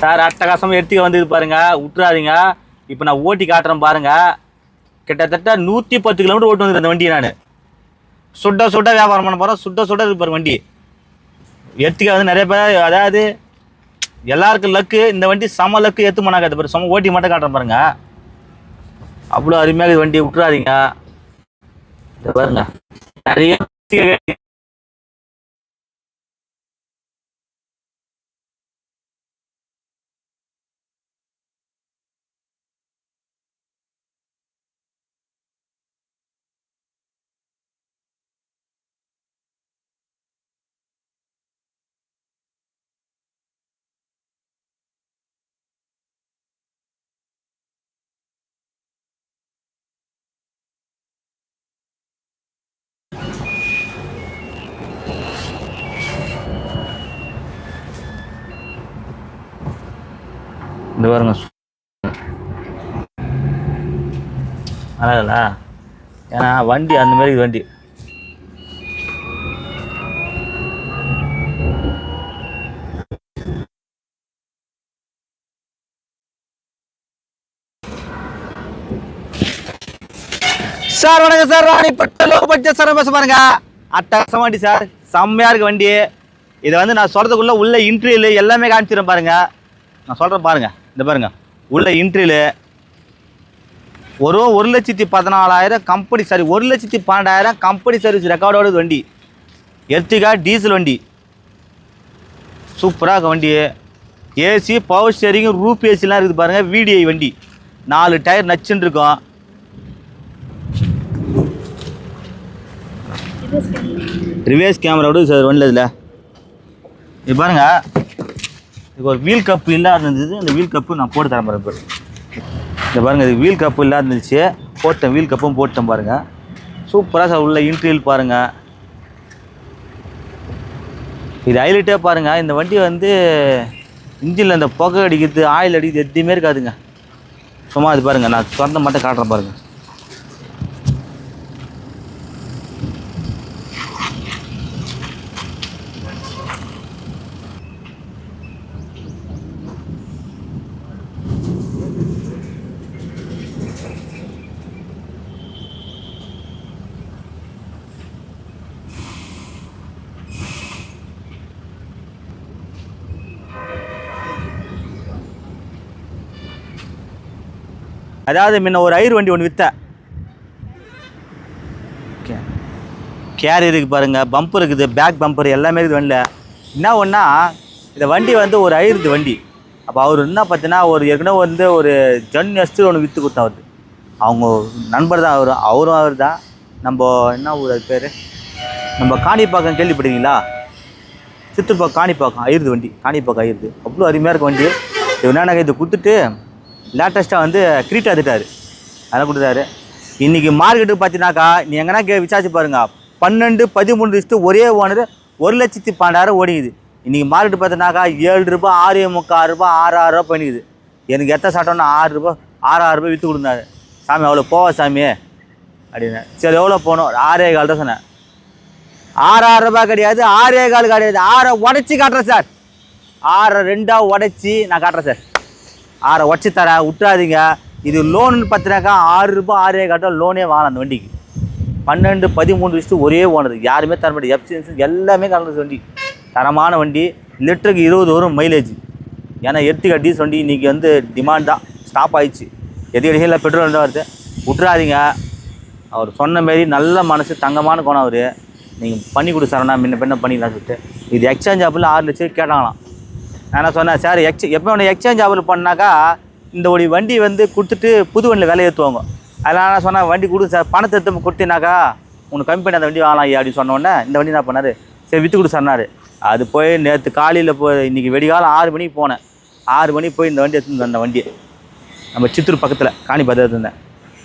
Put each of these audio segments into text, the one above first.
Sir அட்டகாசமாக எடுத்துக்க வந்தது பாருங்க. விட்டுறாதீங்க. இப்போ நான் ஓட்டி காட்டுறேன் பாருங்க. கிட்டத்தட்ட நூற்றி பத்து கிலோமீட்டர் ஓட்டு வந்துருக்கேன் அந்த வண்டியை நான். சுட்ட சுட்ட வியாபாரம் பண்ண போகிறேன் சுட்ட சுட்ட இருப்பார் பாரு வண்டி. எடுத்துக்க வந்து நிறைய பேர் அதாவது எல்லாருக்கும் லக்கு இந்த வண்டி சம லக்கு ஏற்று பண்ணாக்காது பாரு சம ஓட்டி மட்டும் காட்டுறேன் பாருங்க. அவ்வளோ அருமையாக வண்டி வண்டியை. விட்டுறாதீங்க. பாருங்க. நிறைய இந்த பாருங்க. அழகல ஏன்னா வண்டி அந்த மாதிரி வண்டி. சார் வணக்கம் சார். ராணிப்பட்ட லோ பட்ஜெட் சார் பேச பாருங்க. அட்டகாசம் வண்டி சார். செம்மையா இருக்கு வண்டி. இதை வந்து நான் சொல்றதுக்குள்ள உள்ள இன்டர்வியூல எல்லாமே காமிச்சிடுறேன் பாருங்க. நான் சொல்கிறேன் பாருங்க. இந்த பாருங்க. உள்ள இன்ட்ரியில் ஒரு ஒரு லட்சத்தி பதினாலாயிரம் கம்பெனி சாரி ஒரு லட்சத்தி பன்னெண்டாயிரம் கம்பெனி சர்வீஸ் ரெக்கார்டோட வண்டி. எர்த்திகா டீசல் வண்டி. சூப்பராக இருக்கு வண்டி. ஏசி பவர் ஸ்டேரிங் ரூப் ஏசிலாம் இருக்குது பாருங்கள் விடிஐ வண்டி. நாலு டயர் நச்சுன்னு இருக்கும். ரிவேஸ் கேமராவோட சார் வண்டியில் இதில். இது பாருங்க. இது ஒரு வீல் கப்பு இல்லாத இருந்தது அந்த வீல் கப்பு நான் போட்டு தரேன் பாருங்க இந்த பாருங்க இது வீல் கப்பு இல்லாத இருந்துச்சு. போட்டேன் வீல் கப்பும் போட்டேன் பாருங்க. சூப்பராக சார் உள்ள இன்டீரியல் பாருங்க. இது ஹைலைட்டே பாருங்க இந்த வண்டி வந்து இன்ஜினில் இந்த புகை அடிக்கிறது ஆயில் அடிக்கிறது எதுவுமே இருக்காதுங்க. சும்மா இது பாருங்க நான் திறந்த மட்டும் காட்டுறேன் பாருங்க. அதாவது முன்ன ஒரு ஐர் வண்டி ஒன்று விற்றேன் கேர் இருக்குது பாருங்கள் பம்பர் இருக்குது பேக் பம்பர் எல்லாமே இருக்குது வண்டியில். என்ன ஒன்றா இந்த வண்டி வந்து ஒரு ஐருது வண்டி. அப்போ அவர் என்ன பார்த்தீங்கன்னா ஒரு ஏற்கனவே வந்து ஒரு ஜன் எஸ்ட்டு ஒன்று விற்று கொடுத்தா அவரு. அவங்க நண்பர் தான் அவர் அவரும் அவர் தான் நம்ம என்ன ஊர் அது பேர்? நம்ம காணிப்பாக்கம் கேள்விப்பட்டீங்களா சித்தூர்பாக்கம் காணிப்பாக்கம் ஐருது வண்டி காணிப்பாக்கம் ஐருது அவ்வளோ அருமையாக இருக்கும் வண்டி. இது என்னென்ன இது கொடுத்துட்டு லேட்டஸ்ட்டாக வந்து கிரீட்டா திட்டாரு அதை கொடுத்தாரு. இன்றைக்கி மார்க்கெட்டு பார்த்தீங்கன்னாக்கா நீ எங்கன்னா கே விசாரிச்சு பாருங்க. பன்னெண்டு பதிமூணு லிஸ்ட்டு ஒரே ஓனர் ஒரு லட்சத்தி பன்னெண்டாயிரம் ஓடிக்குது. இன்றைக்கி மார்க்கெட்டு பார்த்தீங்கன்னாக்கா ஏழு ரூபாய் ஆறு முக்கால் ரூபா ஆறு ஆறு ரூபா பண்ணிக்குது எனக்கு எத்த சாட்டோன்னா ஆறு ரூபா ஆறு ஆறு ரூபாய் விற்று கொடுத்தாரு. சாமி அவ்வளோ போவா சாமி? அப்படின்னு சரி எவ்வளோ போகணும் ஆறே கால் தான் சொன்னேன். ஆறு ஆறு ரூபாய் கிடையாது ஆறே கால் கிடையாது. ஆறை உடச்சி காட்டுறேன் சார். ஆறை ரெண்டாக உடச்சி நான் காட்டுறேன் சார். ஆறை உடச்சி தரேன் விட்டுறாதீங்க இது லோனு பார்த்தினாக்கா ஆறு ரூபாய் ஆறே காட்டும் லோனே வாங்கலாம் அந்த வண்டிக்கு. பன்னெண்டு பதிமூணு வச்சுட்டு ஒரே ஓனது யாருமே தர மாட்டேன் எஃபிஷியன்சி எல்லாமே கலந்து வண்டி. தரமான வண்டி லிட்டருக்கு இருபது வரும் மைலேஜ் ஏன்னா எர்த்திகா டீஸ் வண்டி இன்றைக்கி வந்து டிமாண்ட் தான் ஸ்டாப் ஆயிடுச்சு. எது கிடைக்கல பெட்ரோல் தான் வருது. விட்டுறாதீங்க அவர் சொன்ன மாரி நல்ல மனசு தங்கமான கோணம் அவர். நீங்கள் பண்ணி கொடு சார் நான் முன்ன பின்ன பண்ணிக்கலாம் சொல்லிட்டு. இது எக்ஸ்சேஞ்ச் ஆப்பில் ஆறு லட்சம் கேட்டாங்களாம். நான் என்ன சொன்னேன் சார் எக்ஸ் எப்போ ஒன்று எக்ஸ்சேஞ்ச் ஆஃபர் பண்ணாக்கா இந்த ஒரு வண்டி வந்து கொடுத்துட்டு புது வண்டியில் விலை ஏற்றுவாங்க அதனால் நான் சொன்னேன் வண்டி கொடுங்க சார். பணத்தை எடுத்து கொடுத்தீனாக்கா உனக்கு கம்மி பண்ணி அந்த வண்டி வாங்கலாம் ஐயா அப்படின்னு சொன்னோடனே இந்த வண்டி என்ன பண்ணார்? சரி விற்று கொடு சொன்னார். அது போய் நேற்று காலையில் போய் இன்றைக்கி வெடிகாலம் ஆறு மணிக்கு போனேன். ஆறு மணிக்கு போய் இந்த வண்டி எடுத்துட்டு அந்த வண்டியை நம்ம சித்தூர் பக்கத்தில் காணி பார்த்து இருந்தேன்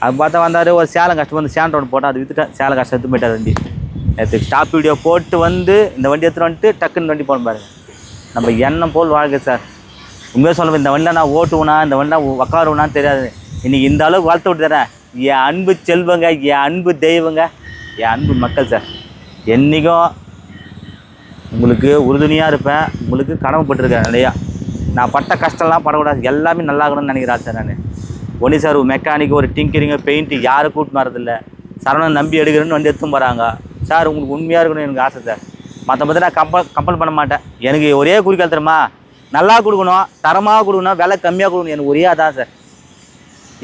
அது பார்த்தா வந்தார் ஒரு சேலம் கஷ்டம் வந்து சேலம் ரோடு போட்டால் அது விற்றுட்டேன் சேலம் கஷ்டம் எடுத்து போயிட்டார் வண்டி. நேற்று ஸ்டாப் வீடியோ போட்டு வந்து இந்த வண்டி எடுத்துகிட்டு வந்துட்டு டக்குன்னு வண்டி போன பாருங்கள் நம்ம எண்ணம் போல் வாழ்க்கை சார். உண்மையாக சொல்ல இந்த வண்டியில் நான் ஓட்டுவேனா இந்த வண்டியில் உக்காருவேனான்னு தெரியாது. இன்றைக்கி இந்த அளவுக்கு வளர்த்து விட்டு தரேன். என் அன்பு செல்வங்க என் அன்பு தெய்வங்க என் அன்பு மக்கள் சார். என்றைக்கும் உங்களுக்கு உறுதுணையாக இருப்பேன். உங்களுக்கு கடமைப்பட்டிருக்கேன் இல்லையா நான் பட்ட கஷ்டம்லாம் படக்கூடாது. எல்லாமே நல்லா இருக்கணும்னு நினைக்கிறேன் சார் நான். ஒன்லி சார் ஒரு மெக்கானிக் ஒரு டிங்கரிங்கு பெயிண்ட்டு யாரும் கூட்டின்னு வரதில்லை சரவணன் நம்பி எடுக்கிறேன்னு வந்து எடுத்துன்னு போகிறாங்க சார் உங்களுக்கு உண்மையாக இருக்கணும்னு எனக்கு ஆசை சார். மற்ற நான் கம்பல் கம்பல் பண்ண மாட்டேன். எனக்கு ஒரே குறிக்கோள் தெரியுமா? நல்லா கொடுக்கணும் தரமாக கொடுக்கணும் விலை கம்மியாக கொடுக்கணும். எனக்கு ஒரே அதான் சார்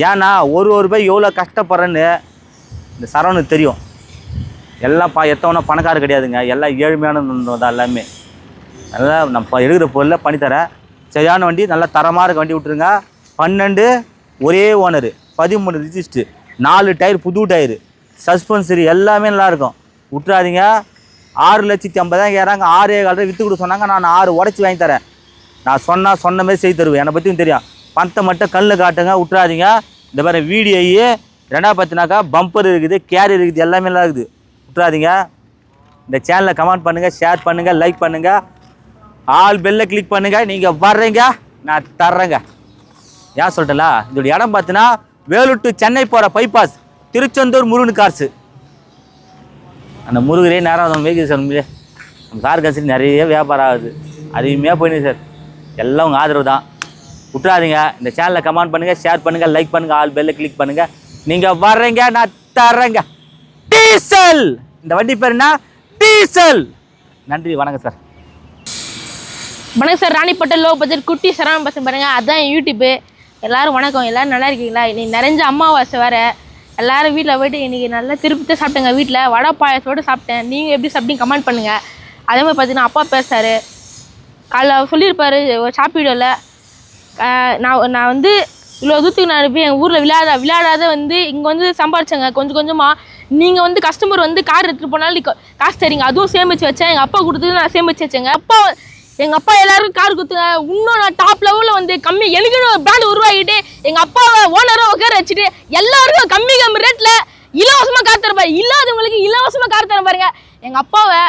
ஏன்னா ஒரு ஒரு ரூபாய் எவ்வளோ கஷ்டப்படுறேன்னு இந்த சரவணுக்கு தெரியும். எல்லாம் பா எத்தவனா பணக்காரர் கிடையாதுங்க. எல்லாம் ஏழ்மையான தான் எல்லாமே. நல்லா நம்ம எடுக்கிற பொருளை பண்ணித்தரேன் சரியான வண்டி நல்லா தரமாக இருக்க வண்டி விட்ருங்க பன்னெண்டு ஒரே ஓனரு பதிமூணு ரிஜிஸ்ட்ரு நாலு டயர் புது டயரு சஸ்பென்சரி எல்லாமே நல்லாயிருக்கும் விட்டுறாதீங்க. விட்றாதீங்க ஆறு லட்சத்தி ஐம்பதாயிரம் ஏறாங்க ஆறு ஏழு விற்று கொடுக்க சொன்னாங்க. நான் ஆறு உடச்சி வாங்கி தரேன். நான் சொன்னால் சொன்ன மாதிரி செய்து தருவேன். என்னை பற்றியும் தெரியும். பணத்தை மட்டும் கல்லில் காட்டுங்க விட்றாதீங்க இந்த மாதிரி வீடியோயி ரெண்டாவது பார்த்தினாக்கா பம்பர் இருக்குது கேரியர் இருக்குது எல்லாமே நல்லா இருக்குது. விட்றாதீங்க இந்த சேனலை கமெண்ட் பண்ணுங்கள் ஷேர் பண்ணுங்கள் லைக் பண்ணுங்கள் ஆல் பெல்லை கிளிக் பண்ணுங்கள் நீங்கள் வர்றீங்க நான் தர்றேங்க. ஏன் சொல்லிட்டல இதோட இடம் பார்த்தீங்கன்னா வேலூர் டு சென்னை போகிற பைபாஸ் திருச்செந்தூர் முருகன் கார்ஸு அந்த முருகரே நேரம் மேய்க்குது சார் உண்மையிலே. நம்ம கார் காசு நிறைய வியாபாரம் ஆகுது. அதிகமாக போயிடுது சார். எல்லாம் உங்கள் ஆதரவு தான். விட்றாதீங்க இந்த சேனலை கமெண்ட் பண்ணுங்கள் ஷேர் பண்ணுங்கள் லைக் பண்ணுங்கள் ஆல் பெல்லை கிளிக் பண்ணுங்கள் நீங்கள் வர்றீங்க நான் தர்றேங்க. டீசல்! இந்த வண்டி பேர் என்ன? டீசல்! நன்றி வணக்கம் சார். வணக்கம் சார் ராணிப்பட்ட லோ பட்ஜெட் குட்டி சரவணன் பசங்க பாருங்கள் அதான் யூடியூப்பு எல்லாரும் வணக்கம். எல்லோரும் நல்லா இருக்கீங்களா? இன்னைக்கு நிறைஞ்ச அமாவாசை வேறு. எல்லாரும் வீட்டில் போயிட்டு இன்னைக்கு நல்லா திருப்பி சாப்பிட்டேங்க வீட்டில் வடை பாயசத்தோடு சாப்பிட்டேன். நீங்கள் எப்படி சாப்பிட்டீங்க? கமெண்ட் பண்ணுங்கள் அதே மாதிரி பார்த்தீங்கன்னா அப்பா பேசுறாரு. காலைல அவர் சொல்லியிருப்பாரு ஒரு ஷாப் வீடியோவில் நான் நான் வந்து இவ்வளோ தூரத்துக்கு நான் போய் எங்கள் ஊரில் விளையாட விளையாடாத வந்து இங்கே வந்து சம்பாரிச்சேங்க. கொஞ்சம் கொஞ்சமாக நீங்கள் வந்து கஸ்டமர் வந்து கார் எடுத்துகிட்டு போனாலும் காசு தரீங்க. அதுவும் சேமிச்சு வச்சேன். எங்கள் அப்பா கொடுத்தது நான் சேமிச்சு வச்சேங்க. அப்பா எங்கள் அப்பா எல்லாருக்கும் கார் கொடுத்துங்க இன்னும் நான் டாப் லெவலில் வந்து கம்மி எனக்கு பிராண்ட் உருவாகிட்டு எங்கள் அப்பாவை ஓனரை உட்கார வச்சுட்டு எல்லாருக்கும் கம்மி கம்மி ரேட்டில் இலவசமாக கார் தர பாரு. இல்லாதவங்களுக்கு இலவசமாக கார் தர பாருங்க. எங்கள் அப்பாவை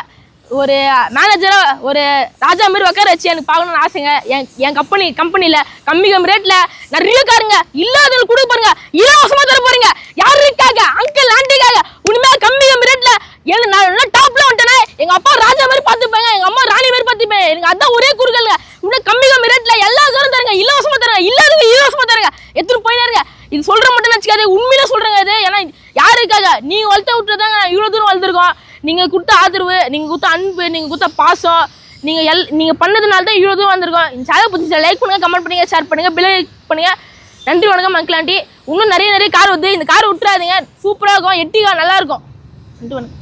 ஒரு மேனேஜராக ஒரு ராஜா மாதிரி உட்கார வச்சு எனக்கு பார்க்கணும்னு ஆசைங்க. என் என் கம்பெனி கம்பெனியில் கம்மி கம்மி ரேட்டில் நிறைய காருங்க இல்லாதவங்க கொடுக்க பாருங்க. இலவசமாக தர போறீங்க யாருக்காக? அங்கிள் ஆண்டிக்காக உண்மையாக கம்மி கம்மி ரேட்டில் ஏழு நான் டாப்பில் டாப்ல வந்துட்டேனே. எங்கள் அப்பா ராஜா மாதிரி பார்த்துப்பேங்க எங்கள் அம்மா ராணி மாதிரி பார்த்துப்பேன் எனக்கு அதான் ஒரே குறுக்கல்ங்க இன்னும் கம்மி கம்மி ரேட்டில் எல்லா காரும் தருங்க. இலவசமா தருங்க. இல்லாதது இலவசமா தருங்க. எடுத்துன்னு போயினாருங்க இது சொல்கிற மட்டும் வச்சுக்காது. உண்மையில சொல்கிறேங்க இது. ஏன்னா யாருக்காக நீங்கள் வளர்த்த விட்டுறதாங்க இவ்வளோ தூரம் வளர்ந்துருக்கோம். நீங்கள் கொடுத்த ஆதரவு நீங்கள் கொடுத்த அன்பு நீங்கள் கொடுத்த பாசம் நீங்கள் எல் நீங்கள் பண்ணதுனால தான் இவ்வளோ தூரம் வந்திருக்கோம் இந்த சேனல் பிடிச்சி லைக் பண்ணுங்கள் கமெண்ட் பண்ணுங்க ஷேர் பண்ணுங்கள் பில் பண்ணுங்கள் நன்றி வணக்கம் மக்களாண்டி இன்னும் நிறைய நிறைய கார் வந்து இந்த கார் விட்டுறாதீங்க. சூப்பராக இருக்கும். எட்டிகா நல்லா இருக்கும். நன்றி வணக்கம்.